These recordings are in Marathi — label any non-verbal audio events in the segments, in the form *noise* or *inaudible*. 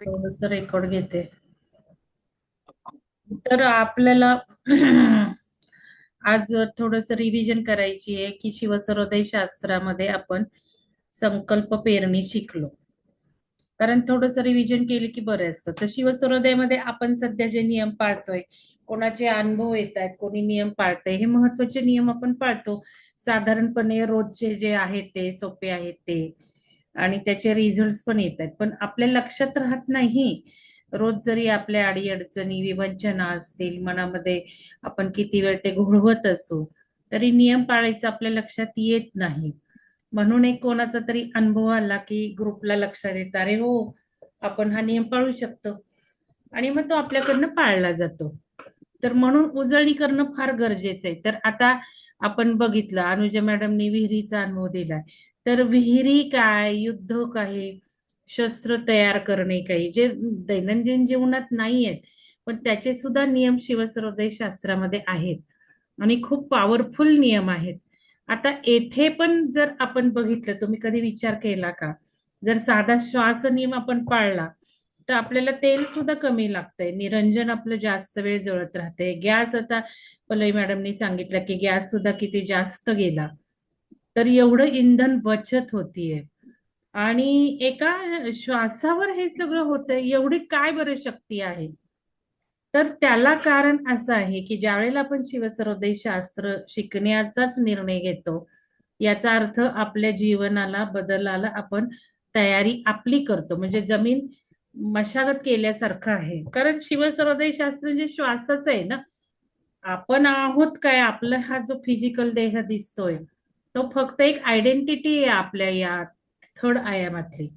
थोडस रेकॉर्ड घेते. तर आपल्याला *clears throat* आज थोडस रिव्हिजन करायची आहे की शिवसहृदय शास्त्रामध्ये आपण संकल्प पेरणी शिकलो. कारण थोडस रिव्हिजन केलं की बरं असतं. तर शिवसर्वोदयामध्ये आपण सध्या जे नियम पाळतोय कोणाचे अनुभव येत आहेत कोणी नियम पाळतंय हे महत्त्वाचे नियम आपण पाळतो. साधारणपणे रोजचे जे आहेत ते सोपे आहेत ते. आणि त्याचे रिझल्ट पण येत आहेत. पण आपल्या लक्षात राहत नाही. रोज जरी आपल्या अडीअडचणी विवंचना असतील मनामध्ये आपण किती वेळ ते घोळवत असू तरी नियम पाळायचं आपल्या लक्षात येत नाही. म्हणून एक कोणाचा तरी अनुभव आला की ग्रुपला लक्षात येत अरे हो आपण हा नियम पाळू शकतो. आणि मग तो आपल्याकडनं पाळला जातो. तर म्हणून उजळणी करणं फार गरजेचं आहे. तर आता आपण बघितलं अनुजा मॅडमनी विहिरीचा अनुभव दिलाय. तर विहिरी काय युद्ध काय शस्त्र तयार करणे काही जे दैनंदिन जीवनात नाही आहेत पण त्याचे सुद्धा नियम शिवसर्वोदय शास्त्रामध्ये आहेत. आणि खूप पॉवरफुल नियम आहेत. आता येथे पण जर आपण बघितलं तुम्ही कधी विचार केला का? जर साधा श्वास नियम आपण पाळला तर आपल्याला तेल सुद्धा कमी लागतंय. निरंजन आपलं जास्त वेळ जळत राहते गॅस आता पलई मॅडमनी सांगितलं की गॅस सुद्धा किती जास्त गेला. तर एवढं इंधन बचत होतीये. आणि एका श्वासावर हे सगळं होतंय एवढी काय बरं शक्ती आहे? तर त्याला कारण असं आहे की ज्यावेळेला आपण शिवसर्वोदय शास्त्र शिकण्याचाच निर्णय घेतो याचा अर्थ आपल्या जीवनाला बदलाला आपण तयारी आपली करतो. म्हणजे जमीन मशागत केल्यासारखं आहे. कारण शिवसर्वोदय शास्त्र म्हणजे श्वासाच आहे ना आपण आहोत काय? आपला हा जो फिजिकल देह दिसतोय तो फक्त एक आयडेंटिटी आहे आपल्या या थर्ड आयामातली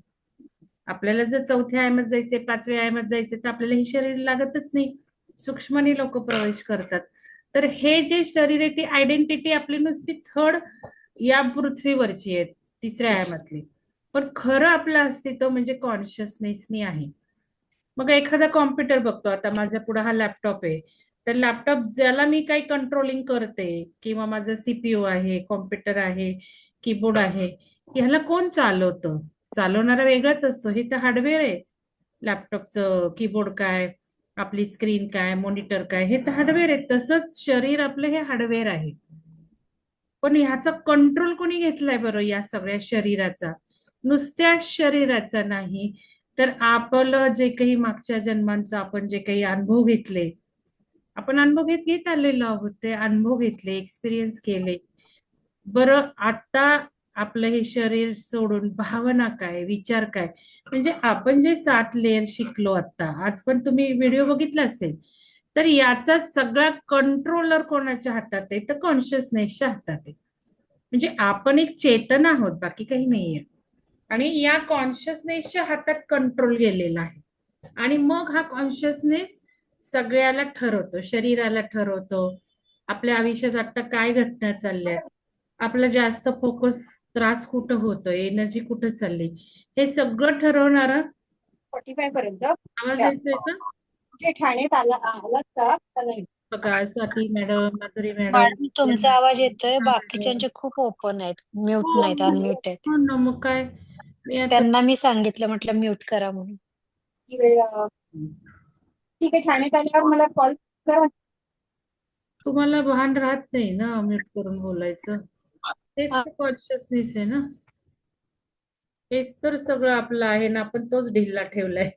आपल्याला जर चौथ्या आयामात जायचे पाचव्या आयामात जायचे तर आपल्याला हे शरीर लागतच नाही. सूक्ष्मनी लोक प्रवेश करतात. तर हे जे शरीर आहे ती आयडेंटिटी आपली नुसती थर्ड या पृथ्वीवरची आहे तिसऱ्या आयामातली पण खरं आपलं अस्तित्व म्हणजे कॉन्शियसनेसनी आहे. मग एखादा कॉम्प्युटर बघतो. आता माझ्या पुढे हा लॅपटॉप आहे. तर लॅपटॉप ज्याला मी काही कंट्रोलिंग करते किंवा माझं सीपीयू आहे कॉम्प्युटर आहे कीबोर्ड आहे ह्याला कोण चालवतं? चालवणारा वेगळाच असतो. हे तर हार्डवेअर आहे. लॅपटॉपचं कीबोर्ड काय आपली स्क्रीन काय मॉनिटर काय हे तर हार्डवेअर आहे. तसंच शरीर आपलं हे हार्डवेअर आहे. पण ह्याचा कंट्रोल कोणी घेतलाय बरं या सगळ्या शरीराचा? नुसत्या शरीराचा नाही. तर आपलं जे काही मागच्या जन्मांचा आपण जे काही अनुभव घेतले आपण अनुभव घेत घेत आलेलो आहोत ते अनुभव घेतले एक्सपिरियन्स केले. बरं आता आपलं हे शरीर सोडून भावना काय विचार काय? म्हणजे आपण जे सात लेअर शिकलो आता आज पण तुम्ही व्हिडिओ बघितला असेल तर याचा सगळा कंट्रोलर कोणाच्या हातात आहे? तर कॉन्शियसनेसच्या हातात आहे. म्हणजे आपण एक चेतन आहोत बाकी काही नाहीये. आणि या कॉन्शियसनेसच्या हातात कंट्रोल गेलेला आहे. आणि मग हा कॉन्शियसनेस सगळ्याला ठरवतो शरीराला ठरवतो आपल्या आयुष्यात आता काय घटना चालल्या? आपला जास्त फोकस त्रास कुठं होतोय? एनर्जी कुठं चालली? हे सगळं ठरवणारा फोर्टी फाय पर्यंत आवाज. येतोय का? कुठे ठाण्यात आला आलात का? नाही बघा Swati madam Madhuri madam madam तुमचा आवाज येतोय बाकीच्यांचे खूप ओपन आहेत. म्यूट हो, नाहीत. अनम्यूट आहेत. हो ना मग काय? मी आता त्यांना मी सांगितलं म्हटलं म्यूट करा म्हणून. की वेळ, अं, ठीक आहे ठाण्यात आल्यावर मला कॉल करा. तुम्हाला भान राहत नाही ना म्यूट करून बोलायचं? तेच. कॉन्शियसनेस आहे ना. हेच तर सगळं आपलं आहे ना आपण तोच ढिल्ला ठेवलाय.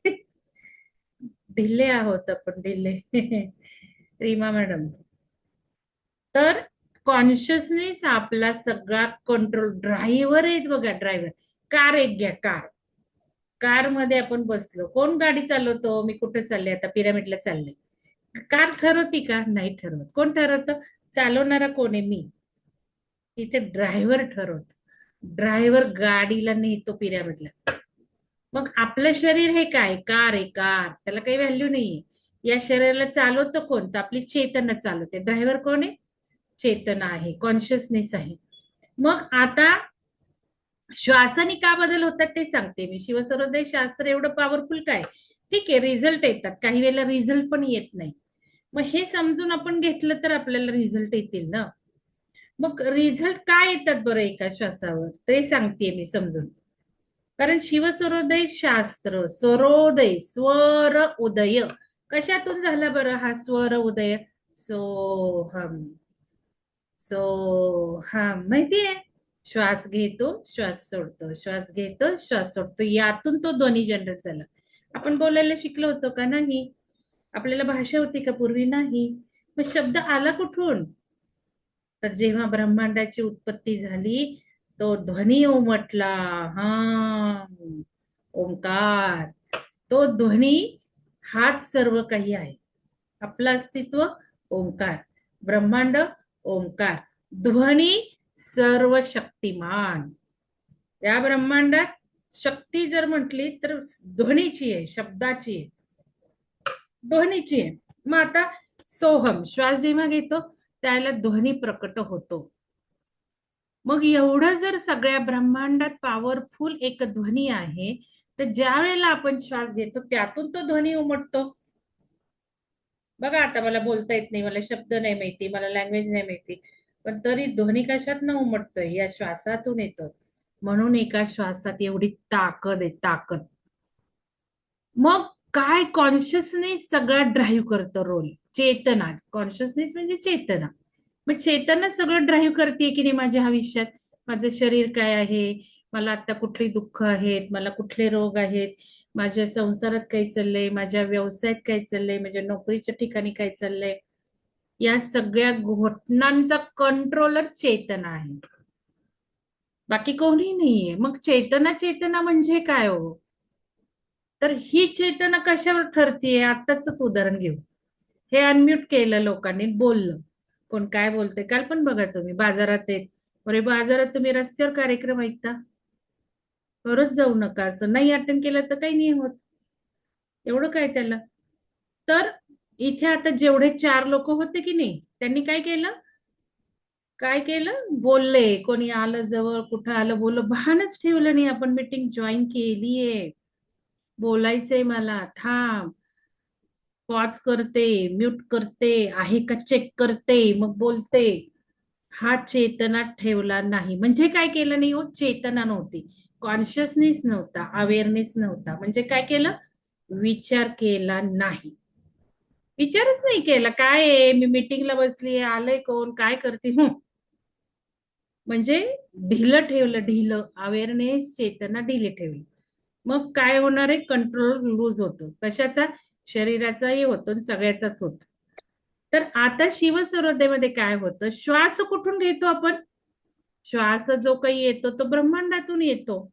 ढिल्ले आहोत आपण ढिल्ले. रीमा मॅडम. तर कॉन्शियसनेस आपला सगळा कंट्रोल ड्रायव्हर आहेत बघा ड्रायव्हर कार एक घ्या कार. कारमध्ये आपण बसलो. कोण गाडी चालवतो? मी कुठे चालले? आता पिरामिडला चालले. कार ठरवती का? नाही ठरवत. कोण ठरवतं? चालवणारा कोण आहे? मी. तिथे ड्रायव्हर ठरवत. ड्रायव्हर गाडीला नेतो पिरामिडला. मग आपलं शरीर हे काय? कार आहे कार. त्याला काही व्हॅल्यू नाहीये. या शरीराला चालवतं कोण? तर आपली चेतना चालवते. ड्रायव्हर कोण आहे? चेतना आहे. कॉन्शियसनेस आहे. मग आता श्वासाने का बदल होतात ते सांगते मी. शिवसर्वोदय शास्त्र एवढं पॉवरफुल काय? ठीक आहे रिझल्ट येतात. काही वेळेला रिझल्ट पण येत नाही. मग हे समजून आपण घेतलं तर आपल्याला रिझल्ट येतील ना? मग रिझल्ट काय येतात बरं एका श्वासावर? ते सांगते मी समजून. कारण शिवसरोदय शास्त्र स्वरोदय स्वर उदय. कशातून झाला बरं हा स्वर उदय? सोहम. सोहम. माहितीये? श्वास घेतो श्वास सोडतो. श्वास घेतो श्वास सोडतो. यातून तो ध्वनी जनरेट झाला. आपण बोलायला शिकलो होतो का नाही? आपल्याला भाषा होती का पूर्वी नाही? मग शब्द आला कुठून? तर जेव्हा ब्रह्मांडाची उत्पत्ती झाली तो ध्वनी उमटला. हा. ओंकार. तो ध्वनी हाच सर्व काही आहे. आपलं अस्तित्व ओंकार. ब्रह्मांड ओंकार. ध्वनी सर्व शक्तिमान. त्या ब्रह्मांडात शक्ती जर म्हटली तर ध्वनीची आहे शब्दाची आहे. ध्वनीची आहे. मग आता सोहम श्वास जेव्हा घेतो त्याला ध्वनी प्रकट होतो. मग एवढं जर सगळ्या ब्रह्मांडात पॉवरफुल एक ध्वनी आहे तर ज्या वेळेला आपण श्वास घेतो त्यातून तो ध्वनी उमटतो. बघा आता मला बोलता येत नाही मला शब्द नाही माहिती मला लँग्वेज नाही माहिती. पण तरी ध्वनी कशात न उमटतोय? या श्वासातून येतो. म्हणून एका श्वासात एवढी ताकद आहे ताकद. मग काय कॉन्शियसनेस सगळा ड्राईव्ह करतो रोल? चेतना. कॉन्शियसनेस म्हणजे चेतना. मग चेतना सगळं ड्राईव्ह करते की नाही माझ्या आयुष्यात? माझं शरीर काय आहे? मला आता कुठली दुःख आहेत? मला कुठले रोग आहेत? माझ्या संसारात काय चाललंय? माझ्या व्यवसायात काय चाललंय? माझ्या नोकरीच्या ठिकाणी काय चाललंय? या सगळ्या घटनांचा कंट्रोलर चेतना आहे. बाकी कोणी नाहीये. मग चेतना चेतना म्हणजे काय हो? तर ही चेतना कशावर ठरतीये? आताच उदाहरण घेऊ. हे अनम्यूट केलं लोकांनी बोललं. कोण काय बोलते काल पण बघा तुम्ही बाजारात येत अरे बाजारात तुम्ही रस्त्यावर कार्यक्रम ऐकता? करत जाऊ नका असं. नाही अटेंड केलं तर काही नाही होत. एवढं काय त्याला? तर इथे आता जेवढे चार लोक होते की नाही त्यांनी काय केलं? काय केलं? बोलले कोणी आलं जवळ कुठं आलं बोललं भानच ठेवलं नाही आपण मीटिंग जॉईन केलीये. बोलायचंय मला थांब. पॉज करते म्यूट करते आहे का चेक करते मग बोलते. हा चेतना ठेवला नाही. म्हणजे काय केलं नाही हो? चेतना नव्हती. कॉन्शियसनेस नव्हता अवेअरनेस नव्हता. म्हणजे काय केलं? विचार केला नाही. विचारच नाही केला काय आहे? मी मीटिंगला बसली आलंय कोण? काय करते? हो. म्हणजे ढिलं ठेवलं ढिलं. अवेअरनेस चेतना ढिले ठेवली. मग काय होणार आहे? कंट्रोल लूज होतो. कशाचा? शरीराचाही होतो सगळ्याचाच होतो. तर आता शिवसरोदेमध्ये काय होतं? श्वास कुठून घेतो आपण? श्वास जो काही येतो तो ब्रह्मांडातून येतो.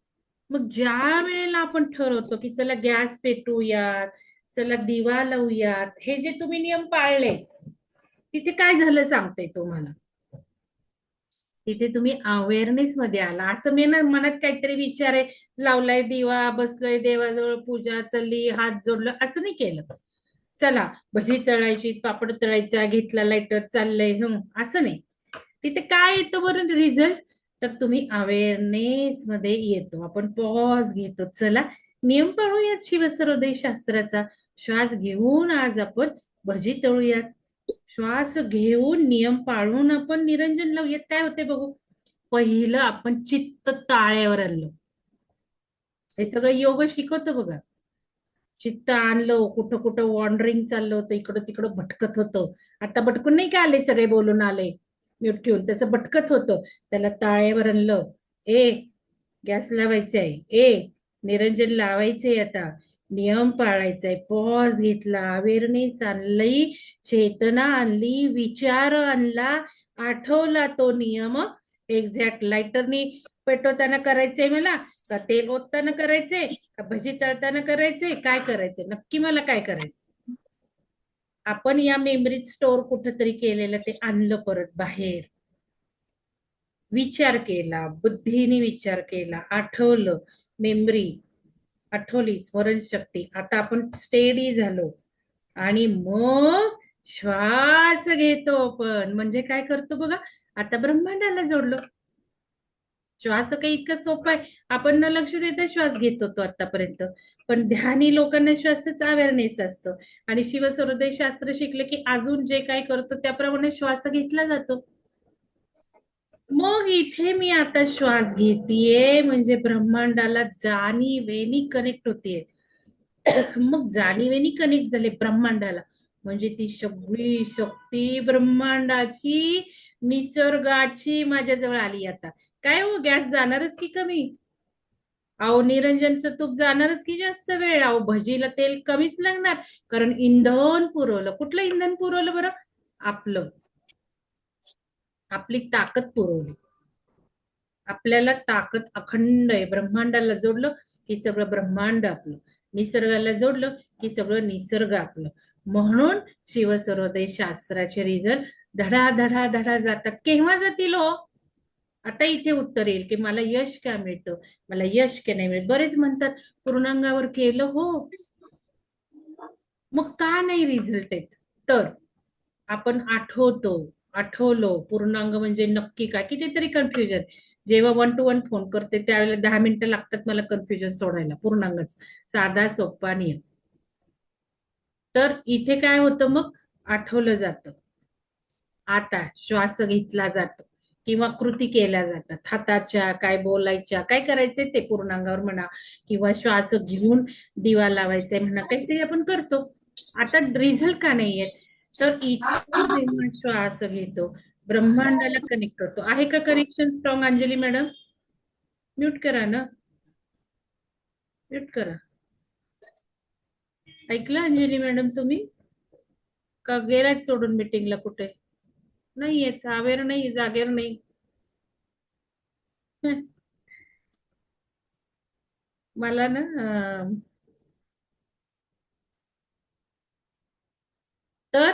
मग ज्या वेळेला आपण ठरवतो की चला गॅस पेटूयात चला दिवा लावूयात. हे जे तुम्ही नियम पाळले तिथे काय झालं सांगते तुम्हाला? तिथे तुम्ही अवेअरनेस मध्ये आला. असं मी ना मनात काहीतरी विचार आहे लावलाय दिवा बसलोय देवाजवळ पूजा चालली हात जोडलं असं नाही केलं. चला भजी तळायची पापड तळायचा घेतला लाईटर चाललंय हं असं नाही. तिथे काय येतं बरं रिझल्ट तर तुम्ही अवेअरनेस मध्ये येतो. आपण पॉज घेतो. चला नियम पाळूयात शिवसरोदय शास्त्राचा. श्वास घेऊन आज आपण भजी तळूयात. श्वास घेऊन नियम पाळून आपण निरंजन लावूयात. काय होते बघू? पहिलं आपण चित्त ताळ्यावर आणलं. हे सगळं योग शिकवतं बघा. चित्त आणलं कुठं कुठं वॉन्डरिंग चाललं होतं इकडं तिकडं भटकत होतं. आता भटकून नाही का आले सगळे बोलून आले? म्यूट ठेवून तसं भटकत होतं. त्याला ताळ्यावर आणलं. ए गॅस लावायचा आहे. ए निरंजन लावायचंय आता. नियम पाळायचाय. पॉज घेतला. अवेअरनेस आणली. चेतना आणली. विचार आणला. आठवला तो नियम. एक्झॅक्ट लायटरनी पेटवताना करायचंय मला? का तेल ओतताना करायचंय? का भजी तळताना करायचंय? काय करायचंय? नक्की मला काय करायचं आपण या मेमरीत स्टोअर कुठंतरी केलेलं ते आणलं परत बाहेर. विचार केला. बुद्धीने विचार केला. आठवलं. मेमरी आठवली स्मरणशक्ती. आता आपण स्टेडी झालो. आणि मग श्वास घेतो आपण. म्हणजे काय करतो बघा आता ब्रह्मांडाला जोडलो. श्वास काही इतकं सोपं आहे. आपण न लक्ष देता श्वास घेत होतो आतापर्यंत. पण ध्यानी लोकांना श्वासच अवेअरनेस असतं. आणि शिवसहृदय शास्त्र शिकले की अजून जे काय करतो त्याप्रमाणे श्वास घेतला जातो. मग इथे मी आता श्वास घेतीये म्हणजे ब्रह्मांडाला जाणीवेनी कनेक्ट होते मग जाणीवेनी कनेक्ट झाले ब्रह्मांडाला. म्हणजे ती सगळी शक्ती ब्रह्मांडाची निसर्गाची माझ्याजवळ आली आता. काय हो गॅस जाणारच की कमी? अहो निरंजनचं तूप जाणारच की जास्त वेळ? अहो भजीला तेल कमीच लागणार. कारण इंधन पुरवलं. कुठलं इंधन पुरवलं बरं? आपलं. आपली ताकद पुरवली. आपल्याला ताकद अखंड आहे. ब्रह्मांडाला जोडलं की सगळं ब्रह्मांड आपलं. निसर्गाला जोडलं की सगळं निसर्ग आपलं. म्हणून शिवसर्वोदय शास्त्राचे रिझल्ट धडा धडा धडा जातात. केव्हा जातील हो? आता इथे उत्तर येईल की मला यश का मिळतं? मला यश का नाही मिळत? बरेच म्हणतात पूर्णांगावर केलं हो. मग का नाही रिझल्ट येत? तर आपण आठवतो. आठवलो पूर्णांग म्हणजे नक्की काय? कितीतरी कन्फ्युजन जेव्हा वन टू वन फोन करते त्यावेळेला दहा मिनिटं लागतात मला कन्फ्युजन सोडायला. पूर्णांगच. साधा सोपा नियम. तर इथे काय होतं मग? आठवलं जातं. आता श्वास घेतला जातो किंवा कृती केल्या जातात. हाताच्या काय बोलायच्या काय करायचंय ते पूर्णांगावर म्हणा किंवा श्वास घेऊन दिवा लावायचाय म्हणा काहीतरी आपण करतो. आता रिझल्ट का नाही येत तर इथून जेव्हा श्वास घेतो ब्रह्मांडाला कनेक्ट करतो. आहे का connection strong Anjali madam mute करा ना. म्यूट करा. ऐकलं अंजली मॅडम तुम्ही? का गेलाच सोडून मिटिंगला कुठे? नाही येत अवेअर नाही जागेवर नाही. *laughs* मला ना तर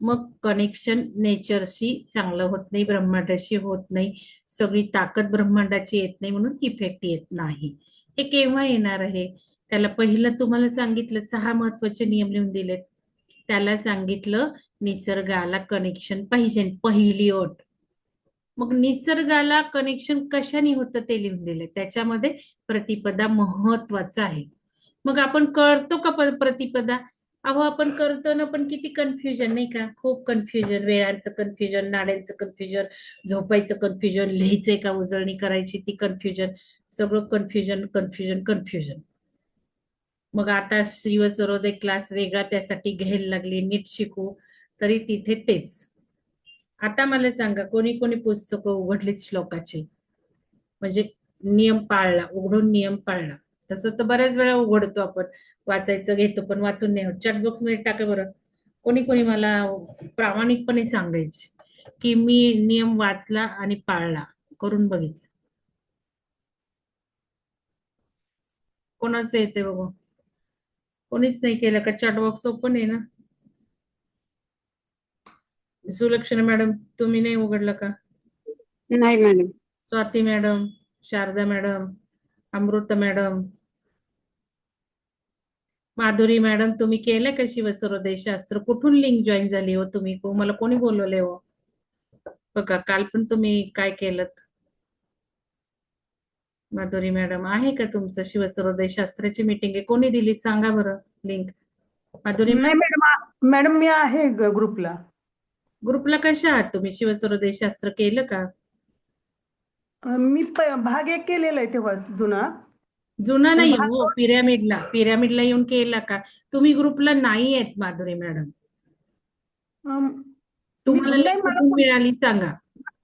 मग कनेक्शन नेचरशी चांगलं होत नाही ब्रह्मांडाशी होत नाही. सगळी ताकद ब्रह्मांडाची येत नाही म्हणून इफेक्ट येत नाही. हे केव्हा येणार आहे? त्याला पहिलं तुम्हाला सांगितलं सहा महत्त्वाचे नियम लिहून दिलेत. त्याला सांगितलं निसर्गाला कनेक्शन पाहिजे पहिली ओट. मग निसर्गाला कनेक्शन कशाने होतं ते लिहून दिले त्याच्यामध्ये प्रतिपदा महत्वाचं आहे. मग आपण करतो का प्रतिपदा? अहो आपण करतो ना पण किती कन्फ्युजन नाही का? खूप कन्फ्युजन वेळांचं कन्फ्युजन नाड्यांचं कन्फ्युजन झोपायचं कन्फ्युजन लिहायचंय का उजळणी करायची ती कन्फ्युजन सगळं कन्फ्युजन कन्फ्युजन कन्फ्युजन मग आता शिव सरोदय क्लास वेगळा त्यासाठी घ्यायला लागली नीट शिकू तरी तिथे तेच. आता मला सांगा कोणी कोणी पुस्तकं उघडलीत श्लोकाची? म्हणजे नियम पाळला उघडून नियम पाळला. तसं तर बऱ्याच वेळा उघडतो आपण. वाचायचं घेतो पण वाचून नाही होत. चॅटबॉक्समध्ये टाका बरं. कोणी कोणी मला प्रामाणिकपणे सांगायचे की मी नियम वाचला आणि पाळला. करून बघितलं. कोणाचं येते बघू? कोणीच नाही केलं का? चॅटबॉक्स ओपन आहे ना? सुलक्षणा मॅडम तुम्ही नाही उघडलं का? नाही madam. Swati madam Sharada madam Amruta madam. Madhuri madam तुम्ही केलंय का शिवसर्वोदय शास्त्र कुठून लिंक जॉईन झाली हो तुम्ही? को- मला कोणी बोलवले हो? बघा काल पण तुम्ही काय केलं माधुरी मॅडम आहे का तुमचं शिवसर्वोदय शास्त्राची मीटिंग आहे कोणी दिली? सांगा बरं लिंक माधुरी मॅडम मॅडम मी आहे ग्रुपला ग्रुपला कशा आहात तुम्ही? शिवसर्वोदय शास्त्र केलं का? मी भाग एक केलेला आहे तेव्हा जुना. जुना नाही हो पिरॅमिडला. पिरॅमिडला येऊन केला का? तुम्ही ग्रुपला नाही आहेत माधुरी मॅडम. तुम्हाला लिंक कुठून मिळाली सांगा.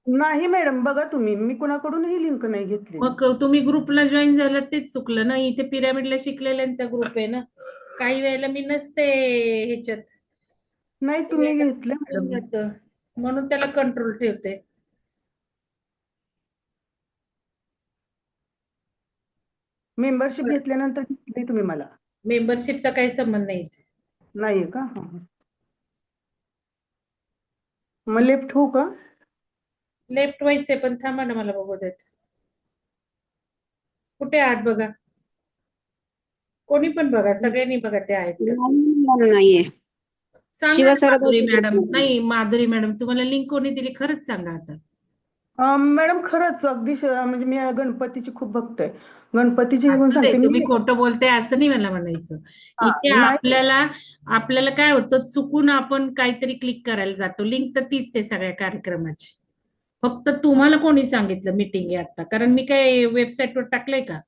नाही मॅडम बघा तुम्ही. मी कुणाकडूनही लिंक नाही घेतली मग तुम्ही ग्रुपला जॉईन झालात तेच चुकलं ना? इथे पिरॅमिडला शिकलेल्यांचा ग्रुप आहे ना? काही वेळेला मी नसते ह्याच्यात. नाही तुम्ही घेतलं. म्हणून त्याला कंट्रोल ठेवते. मेंबरशिप घेतल्यानंतर घेतली तुम्ही मला. मेंबरशिपचा काही संबंध नाही इथे. नाहीये का? हा, हा. मग लेफ्ट होऊ का? लेफ्ट व्हायचंय पण थांबा ना मला बघू देत. कुठे आहात बघा? कोणी पण बघा सगळ्यांनी बघा ते आहेत का? नाहीये. सांगा ना शिवसर्वोदय माधुरी मॅडम. नाही माधुरी मॅडम तुम्हाला लिंक कोणी दिली? खरंच सांगा आता. अं, मॅडम खरंच अगदी श- म्हणजे मी गणपतीची खूप भक्त आहे. गणपतीची पण असं नाही सांगते तुम्ही मी खोटं बोलते असं नाही मला म्हणायचं. हा, इथे नाही. आपल्याला आपल्याला काय होतं चुकून आपण काहीतरी क्लिक करायला जातो. लिंक तर तीच आहे सगळ्या कार्यक्रमाची. फक्त तुम्हाला कोणी सांगितलं मीटिंग आहे आता? कारण मी काय वेबसाईटवर टाकलंय का?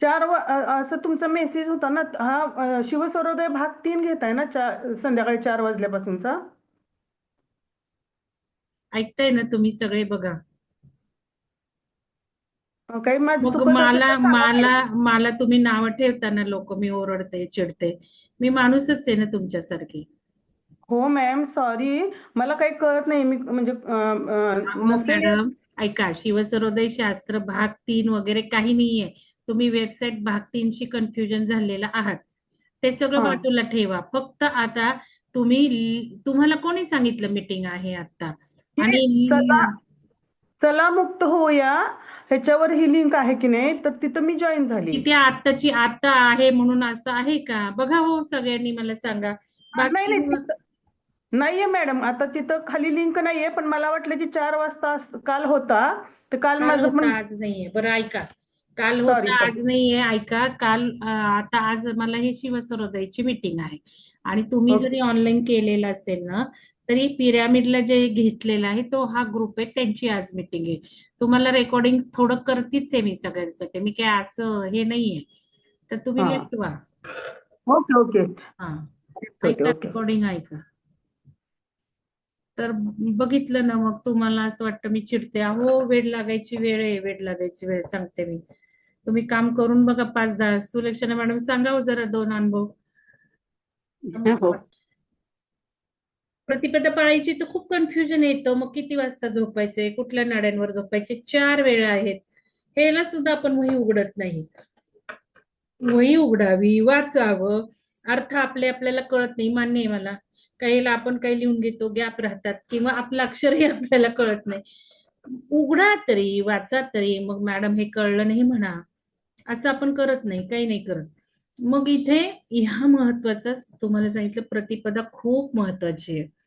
चार वा अ- असं तुमचा मेसेज होता ना हा अ, शिवसूर्योदय भाग तीन घेताय ना संध्याकाळी चार वाजल्यापासूनचा? ऐकताय ना तुम्ही सगळे बघा. काही माझं मग चुकत असेल तर मला मला मला तुम्ही नावं ठेवताना लोक मी ओरडते चिडते. मी माणूसच आहे ना तुमच्यासारखी. हो मॅम सॉरी मला काही कळत नाही. मी म्हणजे अ, अ, अहो नसेल. मॅडम ऐका शिवसर्वोदय शास्त्र भाग तीन वगैरे काही नाहीये. तुम्ही वेबसाईट भाग तीनशी कन्फ्युजन झालेला आहात. ते सगळं हा. बाजूला ठेवा. फक्त आता तुम्ही ल- तुम्हाला कोणी सांगितलं मीटिंग आहे आता आणि चला चला मुक्त होऊया. ह्याच्यावर ही लिंक आहे की नाही? तर तिथं मी जॉईन झाली. तिथे आत्ताची आता आहे म्हणून असं आहे का? बघा हो सगळ्यांनी मला सांगा. भाग नाही नाही तीन- तिथं- नाहीये मॅडम आता तिथं खाली लिंक नाहीये पण मला वाटलं की चार वाजता अस- काल होता. तर काल काल माझं होता पण आज नाहीये. बरं ऐका. काल Sorry, होता sorry. आज नाहीये ऐका. काल अं, आता आज मला हे शिवसर्वोदयची मीटिंग आहे. आणि तुम्ही Okay. जरी ऑनलाईन केलेलं असेल ना तरी पिरॅमिडला जे घेतलेलं आहे तो हा ग्रुप आहे त्यांची आज मीटिंग आहे. तुम्हाला रेकॉर्डिंग थोडं करतीच आहे मी सगळ्यांसाठी मी काय असं हे नाहीये. तर तुम्ही हा. Okay okay. हा. ओके ऐका ओके रेकॉर्डिंग ऐका. तर बघितलं ना मग तुम्हाला असं वाटतं मी चिडते. अहो वेळ लागायची वेळ आहे वेळ लागायची वेळ सांगते मी. तुम्ही काम करून बघा पाच दहा. सुलक्षणा मॅडम सांगा हो जरा दोन अनुभव. हो. प्रतिपदा पाळायची तर खूप कन्फ्युजन येतं. मग किती वाजता झोपायचंय कुठल्या नाड्यांवर झोपायचे? चार वेळा आहेत. ह्याला सुद्धा आपण वही उघडत नाही. वही उघडावी वाचावं. अर्थ आपले आपल्याला कळत नाही. मान्य आहे मला. काहीला आपण काही लिहून घेतो गॅप राहतात. किंवा आपलं अक्षरही आपल्याला कळत नाही. उघडा तरी वाचा तरी. मग मॅडम हे कळलं नाही म्हणा. असं आपण करत नाही. काही नाही करत. मग इथे ह्या महत्त्वाचा तुम्हाला सांगितलं प्रतिपदा खूप महत्वाची आहे.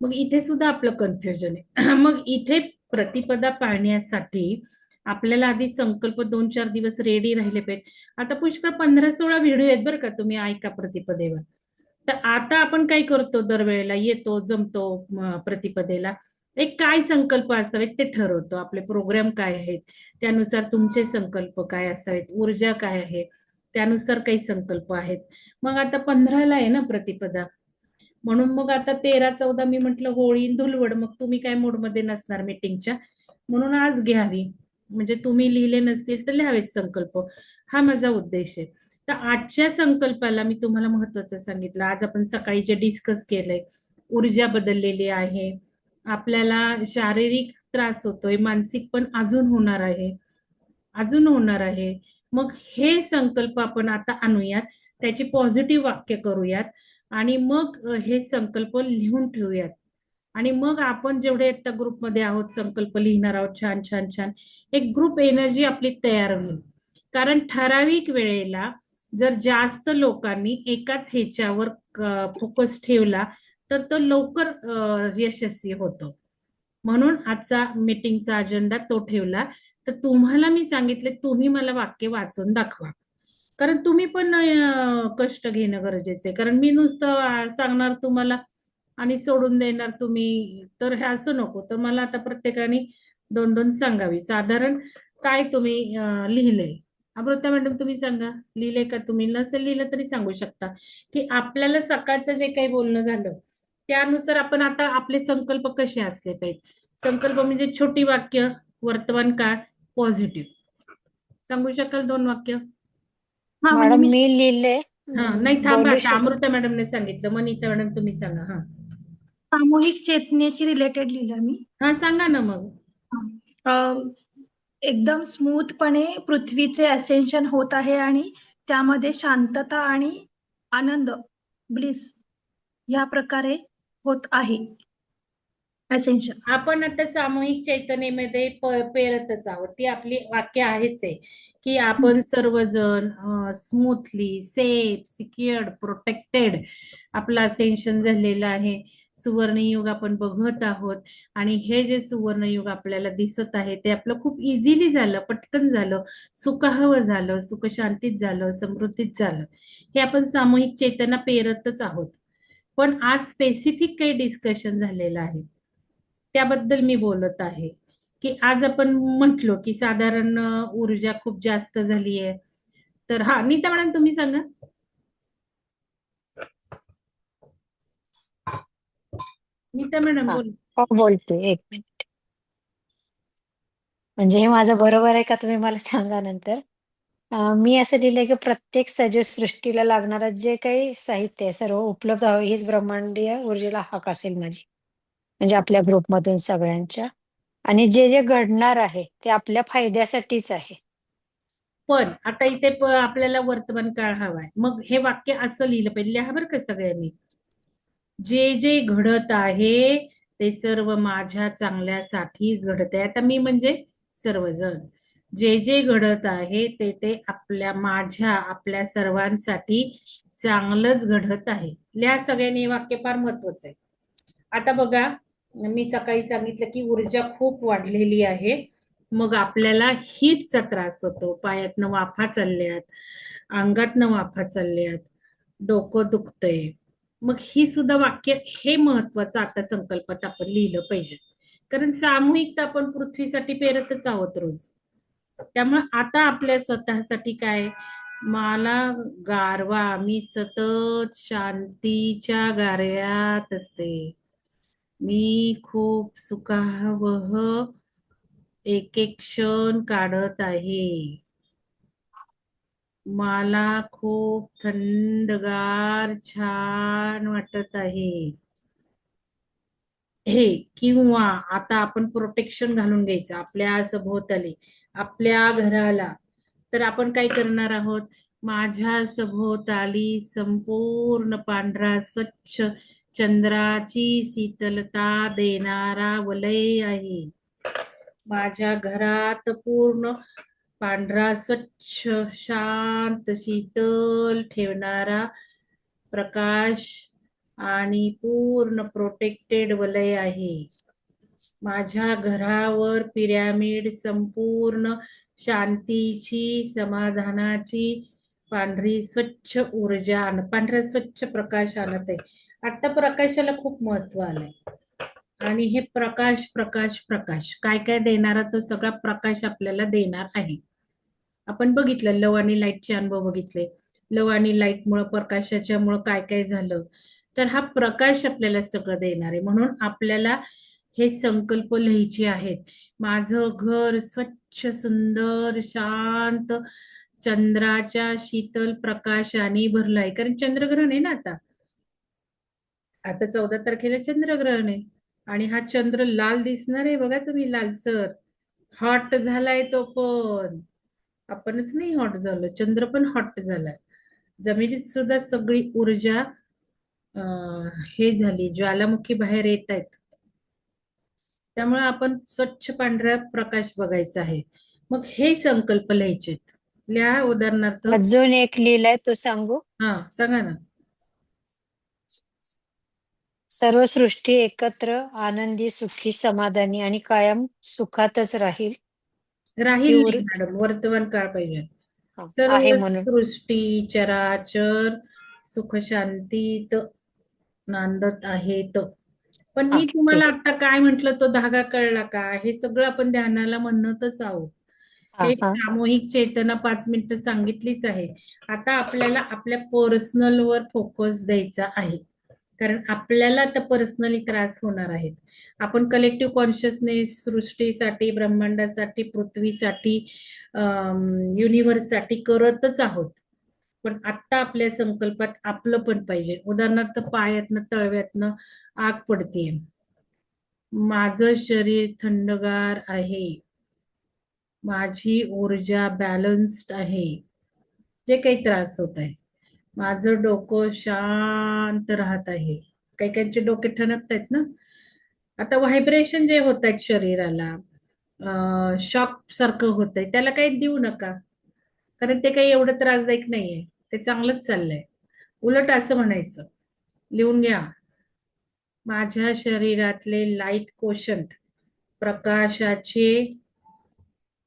मग इथे सुद्धा आपलं कन्फ्युजन आहे. *clears throat* मग इथे प्रतिपदा पाळण्यासाठी आपल्याला आधी संकल्प दोन चार दिवस रेडी राहिले पाहिजे आता पुष्कळ पंधरा सोळा व्हिडिओ आहेत बरं का तुम्ही ऐका प्रतिपदेवर. तर आता आपण काय करतो दरवेळेला? येतो जमतो प्रतिपदेला. एक काय संकल्प असावेत ते ठरवतो. आपले प्रोग्राम काय आहेत? त्यानुसार तुमचे संकल्प काय असावेत? ऊर्जा काय आहे? त्यानुसार काही संकल्प आहेत. मग आता पंधराला आहे ना प्रतिपदा. म्हणून मग आता तेरा चौदा मी म्हटलं होळी धुलवड मग तुम्ही काय मोडमध्ये नसणार मीटिंगच्या म्हणून आज घ्यावी. म्हणजे तुम्ही लिहिले नसतील तर लिहावेत संकल्प. हा माझा उद्देश आहे. तर आजच्या संकल्पाला मी तुम्हाला महत्वाचं सांगितलं. आज आपण सकाळी जे डिस्कस केलंय ऊर्जा बदललेली आहे. आपल्याला शारीरिक त्रास होतोय मानसिक पण अजून होणार आहे. अजून होणार आहे. मग हे संकल्प आपण आता आणूयात. त्याची पॉझिटिव्ह वाक्य करूयात. आणि मग हे संकल्प लिहून ठेवूयात. आणि मग आपण जेवढे आता ग्रुपमध्ये आहोत संकल्प लिहिणार आहोत छान छान छान एक ग्रुप एनर्जी आपली तयार होईल. कारण ठराविक वेळेला जर जास्त लोकांनी एकाच ह्याच्यावर फोकस ठेवला तर तो लवकर यशस्वी होतो. म्हणून आजचा मीटिंगचा अजेंडा तो ठेवला. तर तुम्हाला मी सांगितले तुम्ही मला वाक्य वाचून दाखवा. कारण तुम्ही पण कष्ट घेणं गरजेचं आहे. कारण मी नुसतं सांगणार तुम्हाला आणि सोडून देणार तुम्ही तर हे असं नको. तर मला आता प्रत्येकाने दोन दोन सांगावी. साधारण काय तुम्ही लिहिलंय? अमृता मॅडम तुम्ही सांगा. लिहिलंय का तुम्ही? नसेल लिहिलं तरी सांगू शकता. की आपल्याला सकाळचं जे काही बोलणं झालं त्यानुसार आपण आता आपले संकल्प कसे असले पाहिजे संकल्प म्हणजे छोटी वाक्य वर्तमान काळ पॉझिटिव्ह. सांगू शकाल दोन वाक्य? मॅडम मी मी लिहिले. हा नाही थांबा आता? अमृता मॅडमने सांगितलं. मनीता मॅडम तुम्ही सांगा हा. सामूहिक चेतनेची रिलेटेड लिहिलं मी. हा सांगा ना मग. अं, एकदम स्मूथपणे पृथ्वीचे असेन्शन होत आहे आणि त्यामध्ये शांतता आणि आनंद ब्लिस या प्रकारे होत आहे. असेन्शन आपण आता सामूहिक चैतन्यामध्ये पेरतच आहोत. ती आपली वाक्य आहेच आहे की आपण सर्वजण स्मूथली सेफ सिक्युअर्ड प्रोटेक्टेड आपलं असेन्शन झालेलं आहे. सुवर्णयुग आपण बघत आहोत आणि हे जे सुवर्णयुग आपल्याला दिसत आहे ते आपलं खूप इझिली झालं पटकन झालं सुखावं झालं सुख शांतीत झालं समृद्धीत झालं. हे आपण सामूहिक चेतना पेरतच आहोत. पण आज स्पेसिफिक काही डिस्कशन झालेलं आहे. त्याबद्दल मी बोलत आहे. की आज आपण म्हटलो की साधारण ऊर्जा खूप जास्त झाली आहे तर हा नीता मॅडम तुम्ही सांगा. नीता मॅडम हा. बोल. बोलते. एक मिनिट. म्हणजे हे माझं बरोबर आहे का तुम्ही मला सांगा नंतर मी असं लिहिलंय की प्रत्येक सजीव सृष्टीला लागणारं जे काही साहित्य आहे सर्व उपलब्ध हवं हीच ब्रह्मांडीय ऊर्जेला हाक असेल माझी. म्हणजे आपल्या ग्रुपमधून सगळ्यांच्या. आणि जे जे घडणार आहे ते आपल्या फायद्यासाठीच आहे. पण आता इथे आपल्याला वर्तमान काळ हवाय. मग हे वाक्य असं लिहिलं पाहिजे. लिहा बरं का सगळ्यांनी. जे जे घडत आहे ते सर्व माझ्या चांगल्यासाठीच घडत आहे आता मी म्हणजे सर्वजण. जे जे घडत आहे ते ते आपल्या माझ्या आपल्या सर्वांसाठी चांगलंच घडत आहे. लिहा सगळ्यांनी हे वाक्य फार महत्वाचं आहे. आता बघा मी सकाळी सांगितलं की ऊर्जा खूप वाढलेली आहे. मग आपल्याला हीटचा त्रास होतो. पायातनं वाफा चालल्यात. अंगातनं वाफा चालल्यात. डोकं दुखतंय. मग ही सुद्धा वाक्य हे महत्वाचं आता संकल्पात आपण लिहिलं पाहिजे. कारण सामूहिक तर आपण पृथ्वीसाठी पेरतच आहोत रोज. त्यामुळे आता आपल्या स्वतःसाठी काय? मला गारवा मी सतत शांतीच्या गारव्यात असते. मी खूप सुखावह एक एक क्षण काढत आहे. मला खूप थंडगार छान वाटत आहे. हे किंवा आता आपण प्रोटेक्शन घालून घ्यायचं आपल्या सभोवताली आपल्या घराला. तर आपण काय करणार आहोत? माझ्या सभोवताली संपूर्ण पांढरा स्वच्छ चंद्राची शीतलता देणारा वलय आहे. माझ्या घरात पूर्ण पांढरा स्वच्छ शांत शीतल ठेवणारा प्रकाश आणि पूर्ण प्रोटेक्टेड वलय आहे. माझ्या घरावर पिरॅमिड संपूर्ण शांतीची समाधानाची पांढरी स्वच्छ ऊर्जा आण पांढरा स्वच्छ प्रकाश आणत आहे आता प्रकाशाला खूप महत्त्व आलंय. आणि हे प्रकाश प्रकाश प्रकाश. काय काय देणारा तो सगळा प्रकाश आपल्याला देणार आहे. आपण बघितलं लव आणि लाईटचे अनुभव बघितले. लव आणि लाइट मुळे प्रकाशाच्या मुळे काय काय झालं? तर हा प्रकाश आपल्याला सगळं देणार आहे. म्हणून आपल्याला हे संकल्प लिहायचे आहेत. माझं घर स्वच्छ सुंदर शांत चंद्राच्या शीतल प्रकाशाने भरलाय. कारण चंद्रग्रहण आहे ना आता. आता चौदा तारखेला चंद्रग्रहण आहे. आणि हा चंद्र लाल दिसणार आहे बघा तुम्ही लालसर हॉट झालाय तो पण. आपणच नाही हॉट झालो. चंद्र पण हॉट झालाय. जमिनीत सुद्धा सगळी ऊर्जा हे झाली. ज्वालामुखी बाहेर येत आहेत. त्यामुळे आपण स्वच्छ पांढरा प्रकाश बघायचा आहे. मग हे संकल्प लिहायचे लिहा उदाहरणार्थ? अजून एक लिहिलाय तो सांगू? हा सांगा ना. सर्व सृष्टी एकत्र आनंदी सुखी समाधानी आणि कायम सुखातच राहील. राहील नाही मॅडम. वर्तमान काळ पाहिजे. हा, सर्व म्हणून. सृष्टी चराचर सुख शांतीत नांदत आहेत. पण हा, मी तुम्हाला ठीक. आता काय म्हंटल तो धागा कळला का? हे सगळं आपण ध्यानाला म्हणतच आहोत. हा सामूहिक चेतना पाच मिनिटं सांगितलीच आहे. आता आपल्याला आपल्या पर्सनल वर फोकस द्यायचा आहे. कारण आपल्याला आता पर्सनली त्रास होणार आहेत. आपण कलेक्टिव्ह कॉन्शियसनेस सृष्टीसाठी ब्रह्मांडासाठी पृथ्वीसाठी युनिव्हर्ससाठी करतच आहोत. पण आत्ता आपल्या संकल्पात आपलं पण पाहिजे. उदाहरणार्थ पायातनं तळव्यातनं आग पडते माझं शरीर थंडगार आहे. माझी ऊर्जा बॅलन्स्ड आहे. जे काही त्रास होत आहे. माझं डोकं शांत राहत आहे. काही काहींचे डोके ठणकत आहेत ना? आता व्हायब्रेशन जे होत आहेत शरीराला शॉक सारखं होत आहे. त्याला काही देऊ नका. कारण ते काही एवढं त्रासदायक नाहीये. ते चांगलंच चाललंय. उलट असं म्हणायचं. लिहून घ्या. माझ्या शरीरातले लाइट कोशंट प्रकाशाचे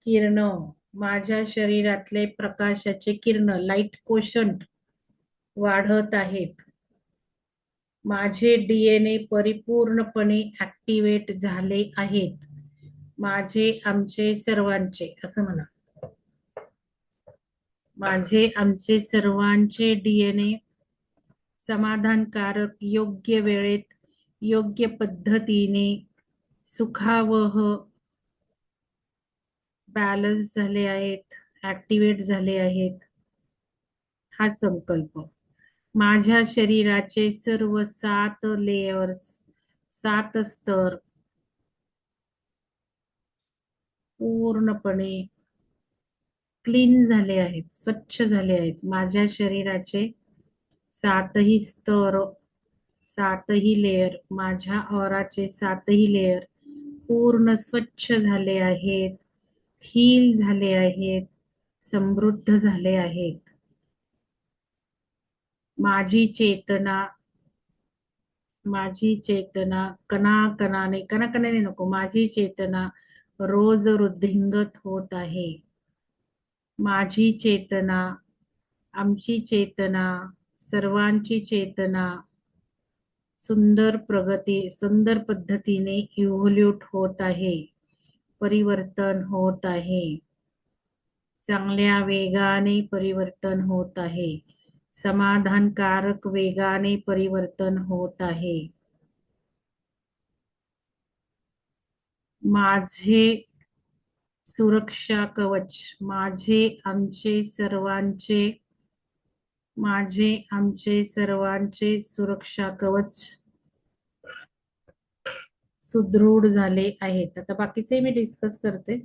किरण माझ्या शरीरातले प्रकाशाचे किरण लाइट कोशंट वाढत आहेत. माझे डीएनए परिपूर्णपणे ऍक्टिव्हेट झाले आहेत. माझे आमचे सर्वांचे असं म्हणा. माझे आमचे सर्वांचे डीएनए समाधानकारक योग्य वेळेत योग्य पद्धतीने सुखावह बॅलन्स झाले आहेत ऍक्टिवेट झाले आहेत. हा संकल्प. माझ्या शरीराचे सर्व सात लेयर्स सात स्तर पूर्णपणे क्लीन झाले आहेत स्वच्छ झाले आहेत. माझ्या शरीराचे सातही स्तर सातही लेयर माझ्या औराचे सातही लेयर पूर्ण स्वच्छ झाले आहेत. हील झाले आहेत समृद्ध झाले आहेत. माझी चेतना माझी चेतना कणाकणाने कणाकणाने नको माझी चेतना रोज वृद्धिंगत होत आहे. माझी चेतना आमची चेतना सर्वांची चेतना सुंदर प्रगती सुंदर पद्धतीने इव्होल्यूट होत आहे. परिवर्तन होत आहे. चांगल्या वेगाने परिवर्तन होत आहे. समाधानकारक वेगाने परिवर्तन होत आहे. माझे सुरक्षा कवच माझे आमचे सर्वांचे माझे आमचे सर्वांचे सुरक्षा कवच सुदृढ झाले आहेत. आता बाकीचे मी डिस्कस करते.